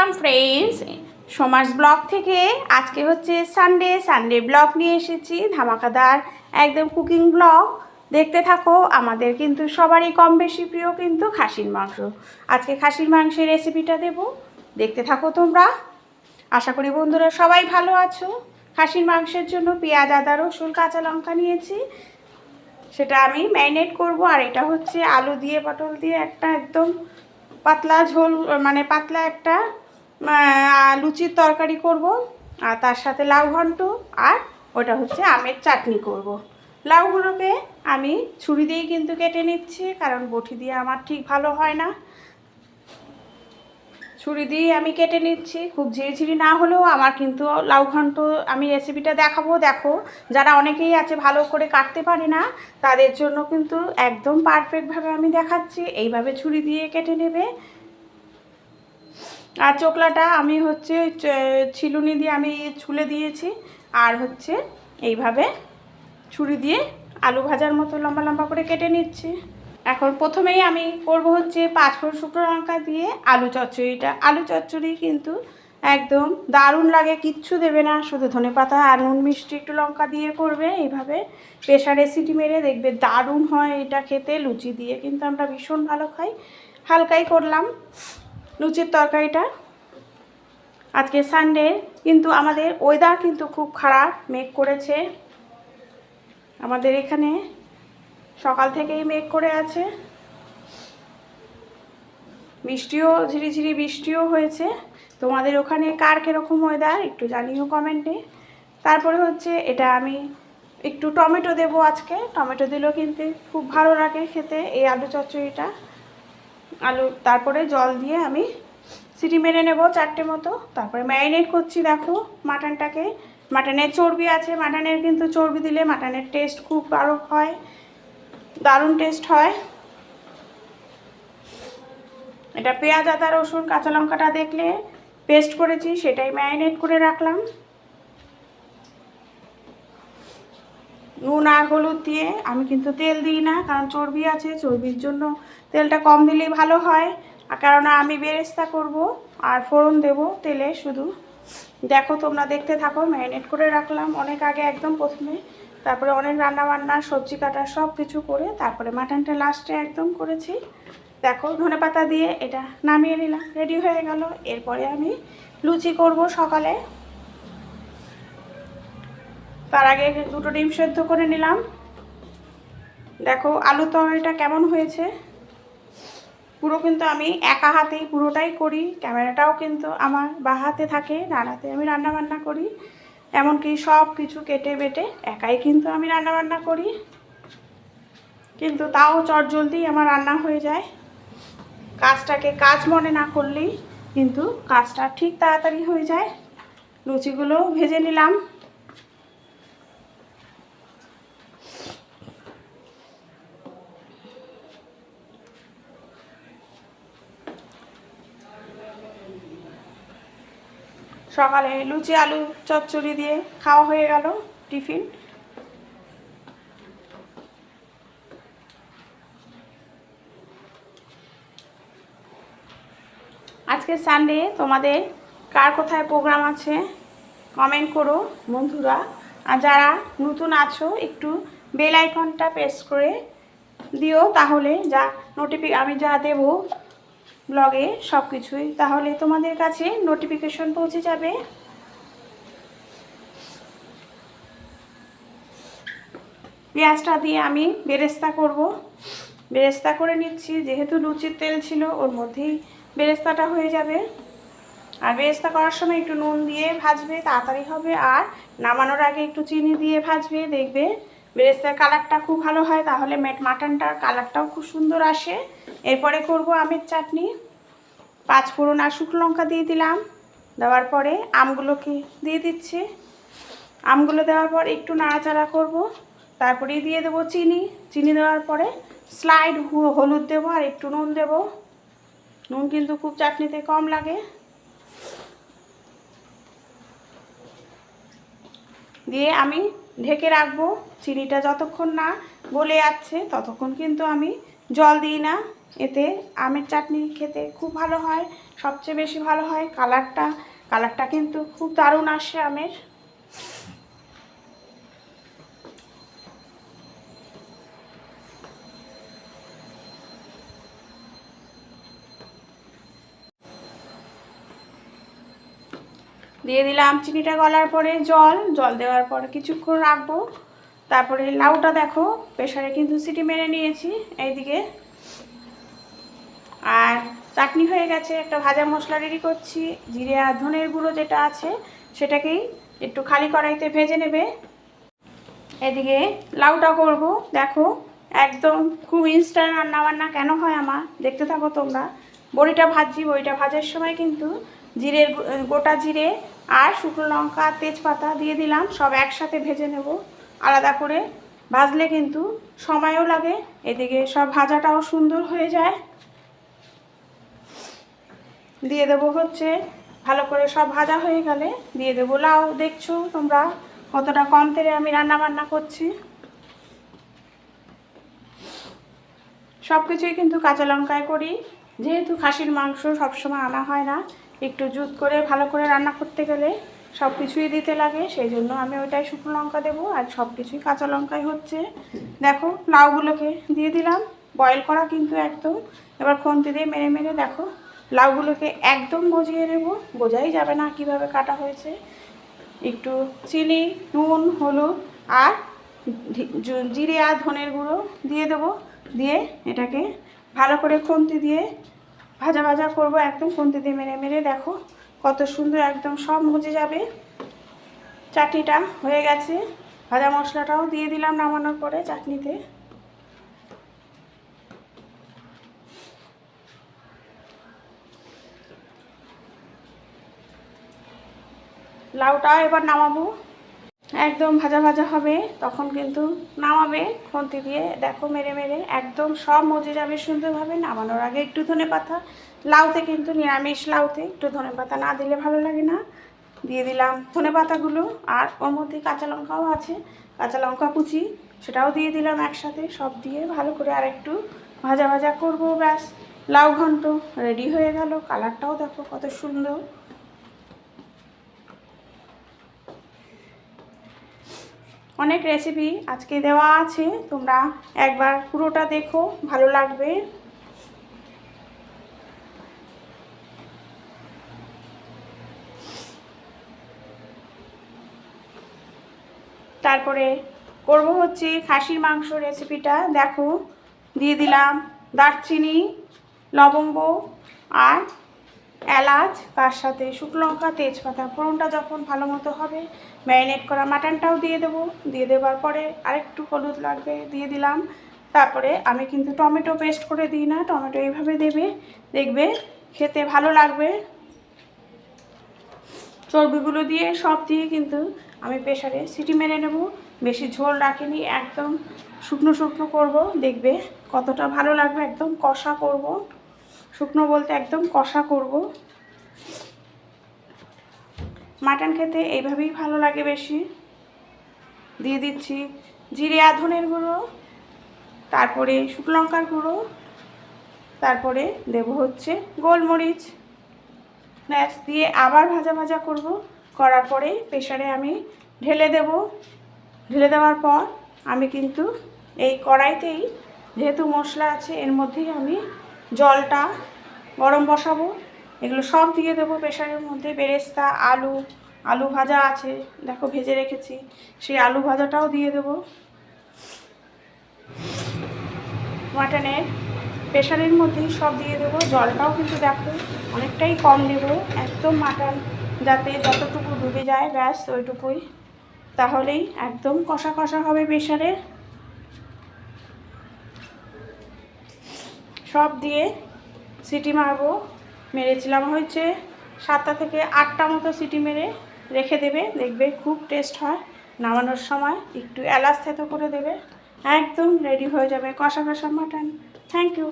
Welcome friends সমাজ blog থেকে আজকে হচ্ছে সানডে সানডে ব্লগ নিয়ে এসেছি। ধামাকাদার একদম কুকিং ব্লগ। দেখতে থাকো, আমাদের কিন্তু সবারই কম বেশি প্রিয় কিন্তু খাসির মাংস। আজকে খাসির মাংসের রেসিপিটা দেব। দেখতে থাকো তোমরা। আশা করি বন্ধুরা সবাই ভালো আছো। খাসির মাংসের জন্য পেঁয়াজ, আদা, রসুন, কাঁচা লঙ্কা নিয়েছি। সেটা আমি ম্যারিনেট করব, আর এটা হচ্ছে আলু দিয়ে, পটল দিয়ে একটা একদম পাতলা ঝোল মানে পাতলা একটা লুচির তরকারি করব, আর তার সাথে লাউ ঘন্ট, আর ওটা হচ্ছে আমের চাটনি করব। লাউগুলোকে আমি ছুরি দিয়েই কিন্তু কেটে নিচ্ছি, কারণ বটি দিয়ে আমার ঠিক ভালো হয় না। ছুরি দিয়ে আমি কেটে নিচ্ছি, খুব ঝিরিঝিরি না হলেও আমার কিন্তু লাউ ঘন্ট আমি রেসিপিটা দেখাবো। দেখো, যারা অনেকেই আছে ভালো করে কাটতে পারে না, তাদের জন্য কিন্তু একদম পারফেক্টভাবে আমি দেখাচ্ছি। এইভাবে ছুরি দিয়ে কেটে নেবে। আর চোকলাটা আমি হচ্ছে ছিলুনি দিয়ে আমি ছুলে দিয়েছি। আর হচ্ছে এইভাবে ছুরি দিয়ে আলু ভাজার মতো লম্বা লম্বা করে কেটে নিচ্ছি। এখন প্রথমেই আমি করব হচ্ছে পাঁচ ফোড়ন শুকনো লঙ্কা দিয়ে আলু চচ্চড়িটা। আলু চচ্চড়ি কিন্তু একদম দারুণ লাগে, কিচ্ছু দেবে না। শুধু ধনে পাতা আর নুন মিষ্টি একটু লঙ্কা দিয়ে করবে। এইভাবে প্রেশারে সিটি মেরে দেখবে দারুণ হয় এটা খেতে। লুচি দিয়ে কিন্তু আমরা ভীষণ ভালো খাই। হালকাই করলাম। লুচির তরকারিটা। আজকে সানডে কিন্তু আমাদের ওয়েদার কিন্তু খুব খারাপ, মেঘ করেছে। আমাদের এখানে সকাল থেকেই মেঘ করে আছে। বৃষ্টিও, ঝিরিঝিরি বৃষ্টিও হয়েছে। তোমাদের ওখানে কার কীরকম ওয়েদার একটু জানিও কমেন্টে তারপরে হচ্ছে, এটা আমি একটু টমেটো দেবো আজকে। টমেটো দিলেও কিন্তু খুব ভালো লাগে খেতে, এই আলু চচ্চড়িটা। আলু, তারপরে জল দিয়ে আমি সিটি মেরে নেব চারটে মতো। তারপরে ম্যারিনেট করছি, দেখো মাটনটাকে। মাটনের চর্বি আছে, মাটনের কিন্তু চর্বি দিলে মাটনের টেস্ট খুব আরও হয়, দারুণ টেস্ট হয়। এটা পেঁয়াজ, আদা, রসুন, কাঁচা লঙ্কাটা দেখলে পেস্ট করেছি, সেটাই ম্যারিনেট করে রাখলাম। নুন আর হলুদ দিয়ে আমি কিন্তু তেল দিই না, কারণ চর্বি আছে, চর্বির জন্য তেলটা কম দিলেই ভালো হয়। কেননা আমি বেরেস্তা করব আর ফোড়ন দেব তেলে শুধু। দেখো তোমরা দেখতে থাকো, ম্যারিনেট করে রাখলাম অনেক আগে একদম প্রথমে। তারপরে অনেক রান্না বান্না সবজি কাটা সব কিছু করে তারপরে মাটনটা লাস্টে একদম করেছি। দেখো ধনে পাতা দিয়ে এটা নামিয়ে নিলাম, রেডি হয়ে গেল। এরপরে আমি লুচি করব সকালে। তার আগে দুটো ডিম সেদ্ধ করে নিলাম। দেখো, আলু তরকারিটা কেমন হয়েছে? পুরো কিন্তু আমি একা হাতেই পুরোটাই করি, ক্যামেরাটাও কিন্তু আমার বা হাতে থাকে ডান হাতে আমি রান্না বান্না করি, এমনকি সব কিছু কেটে বেটে একাই কিন্তু আমি রান্না বান্না করি। কিন্তু তাও চট চটজলদি আমার রান্না হয়ে যায়। কাজটাকে কাজ মনে না করলেই কিন্তু কাজটা ঠিক তাড়াতাড়ি হয়ে যায়। লুচিগুলো ভেজে নিলাম। সকালে লুচি, আলু, চচ্চড়ি দিয়ে খাওয়া হয়ে গেল টিফিন। আজকে সানডে তোমাদের কার কোথায় প্রোগ্রাম আছে? কমেন্ট করো বন্ধুরা। আর যারা নতুন আছো, একটু বেল আইকনটা প্রেস করে দিও, তাহলে যা নোটিফি আমি যা দেবো ব্লগে সব কিছুই তাহলে তোমাদের কাছে নোটিফিকেশন পৌঁছে যাবে। পেঁয়াজটা দিয়ে আমি বেরেস্তা করব। বেরেস্তা করে নিচ্ছি, যেহেতু লুচির তেল ছিল, ওর মধ্যেই বেরেস্তাটা হয়ে যাবে। আর বেরেস্তা করার সময় একটু নুন দিয়ে ভাজবে, তাড়াতাড়ি হবে। আর নামানোর আগে একটু চিনি দিয়ে ভাজবে, দেখবে বেরেস্তার কালারটা খুব ভালো হয়, তাহলে মেট মাটনটার কালারটাও খুব সুন্দর আসে। এরপরে করব আমের চাটনি। পাঁচ ফোড়ন আর শুকনো লঙ্কা দিয়ে দিলাম। দেওয়ার পরে আমগুলোকে দিয়ে দিচ্ছি। আমগুলো দেওয়ার পর একটু নাড়াচাড়া করব। তারপরে দিয়ে দেবো চিনি। চিনি দেওয়ার পরে স্লাইড হলুদ দেবো আর একটু নুন দেবো। নুন কিন্তু খুব চাটনিতে কম লাগে। দিয়ে আমি ঢেকে রাখব, চিনিটা যতক্ষণ না গলে যাচ্ছে ততক্ষণ কিন্তু আমি জল দিই না। এতে আমের চাটনি খেতে খুব ভালো হয়, সবচেয়ে বেশি ভালো হয়। কালারটা কালারটা কিন্তু খুব দারুণ আসে আমের। দিয়ে দিলাম চিনিটা গলার পরে জল জল দেওয়ার পরে কিছুক্ষণ রাখব। তারপরে লাউটা দেখো প্রেশারে কিন্তু সিটি মেরে নিয়েছি এইদিকে। আর চাটনি হয়ে গেছে, একটা ভাজা মশলা রেডি করছি। জিরে আর ধনের গুঁড়ো যেটা আছে, সেটাকেই একটু খালি কড়াইতে ভেজে নেবে। এদিকে লাউটা করব, দেখো একদম খুব ইনস্ট্যান্ট রান্না বান্না কেন হয় আমার, দেখতে থাকো তোমরা। বড়িটা ভাজছি, বড়িটা ভাজার সময় কিন্তু জিরের গোটা জিরে আর শুকনো লঙ্কা, তেজপাতা দিয়ে দিলাম। সব একসাথে ভেজে নেব। আলাদা করে। ভাজলে কিন্তু সময়ও লাগে। এদিকে সব ভাজাটাও সুন্দর হয়ে যায়। দিয়ে দেবো হচ্ছে, ভালো করে সব ভাজা হয়ে গেলে দিয়ে দেবো লাউ। দেখছ তোমরা কতটা কম তেলে আমি রান্না বান্না করছি। সব কিছুই কিন্তু কাঁচা লঙ্কায় করি। যেহেতু খাসির মাংস সবসময় আনা হয় না একটু জুত করে ভালো করে রান্না করতে গেলে সব কিছুই দিতে লাগে, সেই জন্য আমি ওইটাই শুকনো লঙ্কা দেবো আর সব কিছুই কাঁচা লঙ্কাই হচ্ছে। দেখো লাউগুলোকে দিয়ে দিলাম বয়েল করা কিন্তু একদম। এবার খন্তি দিয়ে মেরে মেরে দেখো, লাউগুলোকে একদম গজিয়ে নেব, বোঝাই যাবে না কীভাবে কাটা হয়েছে। একটু চিনি, নুন, হলুদ আর জিরে আর ধনের গুঁড়ো দিয়ে দেবো। দিয়ে এটাকে ভালো করে খুন্তি দিয়ে ভাজা ভাজা করব, একদম খুন্তি দিয়ে মেরে মেরে দেখো কত সুন্দর একদম সব মজে যাবে। চাটনিটা হয়ে গেছে। ভাজা মশলাটাও দিয়ে দিলাম নামানোর পরে চাটনিতে। লাউটা এবার নামাবো। একদম ভাজা ভাজা হবে, তখন কিন্তু নামাবে, খুন্তি দিয়ে দেখো মেরে মেরে, একদম সব মজে যাবে সুন্দরভাবে, নামানোর আগে একটু ধনে পাতা, লাউতে কিন্তু নিরামিষ লাউতে একটু ধনে পাতা না দিলে ভালো লাগে না। দিয়ে দিলাম ধনে পাতাগুলো, আর ওর মধ্যে কাঁচা লঙ্কাও আছে, কাঁচা লঙ্কা কুচি, সেটাও দিয়ে দিলাম একসাথে, সব দিয়ে ভালো করে আর একটু ভাজা ভাজা করব ব্যাস। লাউ ঘন্ট রেডি হয়ে গেল, কালারটাও দেখো কত সুন্দর। অনেক রেসিপি আজকে দেওয়া আছে, তোমরা একবার পুরোটা দেখো, ভালো লাগবে। তারপরে করব হচ্ছে খাসির মাংস রেসিপিটা দেখো, দিয়ে দিলাম দারচিনি, লবঙ্গ আর এলাচ, তার সাথে শুকনো লঙ্কা, তেজপাতা, ফোড়নটা যখন ভালো মতো হবে ম্যারিনেট করা মাটনটাও দিয়ে দেবো। দিয়ে দেওয়ার পরে আরেকটু হলুদ লাগবে, দিয়ে দিলাম। তারপরে আমি কিন্তু টমেটো পেস্ট করে দিই না, টমেটো এইভাবে দেবে। দেখবে খেতে ভালো লাগবে। চর্বিগুলো দিয়ে সব দিয়ে কিন্তু আমি প্রেশারে সিটি মেরে নেব। বেশি ঝোল রাখিনি, একদম শুকনো শুকনো করব। দেখবে কতটা ভালো লাগবে, একদম কষা করব। শুকনো বলতে একদম কষা করব। মাটন খেতে এইভাবেই ভালো লাগে বেশি। দিয়ে দিচ্ছি জিরে আধনের গুঁড়ো, তারপরে শুকনো লঙ্কার গুঁড়ো, তারপরে দেব হচ্ছে গোলমরিচ। ব্যাস, দিয়ে আবার ভাজা ভাজা করব। করার পরে প্রেশারে আমি ঢেলে দেব। ঢেলে দেওয়ার পর আমি কিন্তু এই কড়াইতেই যেহেতু মশলা আছে, এর মধ্যেই আমি জলটা গরম বসাবো। এগুলো সব দিয়ে দেবো প্রেশারের মধ্যে। বেরেস্তা, আলু আলু ভাজা আছে। দেখো, ভেজে রেখেছি। সেই আলু ভাজাটাও দিয়ে দেবো। মাটনের প্রেশারের মধ্যেই সব দিয়ে দেবো। জলটাও কিন্তু দেখো অনেকটাই কম দেবো। একদম মাটন যাতে যতটুকু ডুবে যায়, ব্যাস, ওইটুকুই। তাহলেই একদম কষা কষা হবে প্রেশারে। সব দিয়ে সিটি মারবো। মেরেছিলাম হচ্ছে সাতটা থেকে আটটা মতো সিটি মেরে রেখে দেবে, দেখবে খুব টেস্ট হয়। নামানোর সময় একটু এলাচ থেতো করে দেবে। একদম রেডি হয়ে যাবে কষা কষা মাটন থ্যাংক ইউ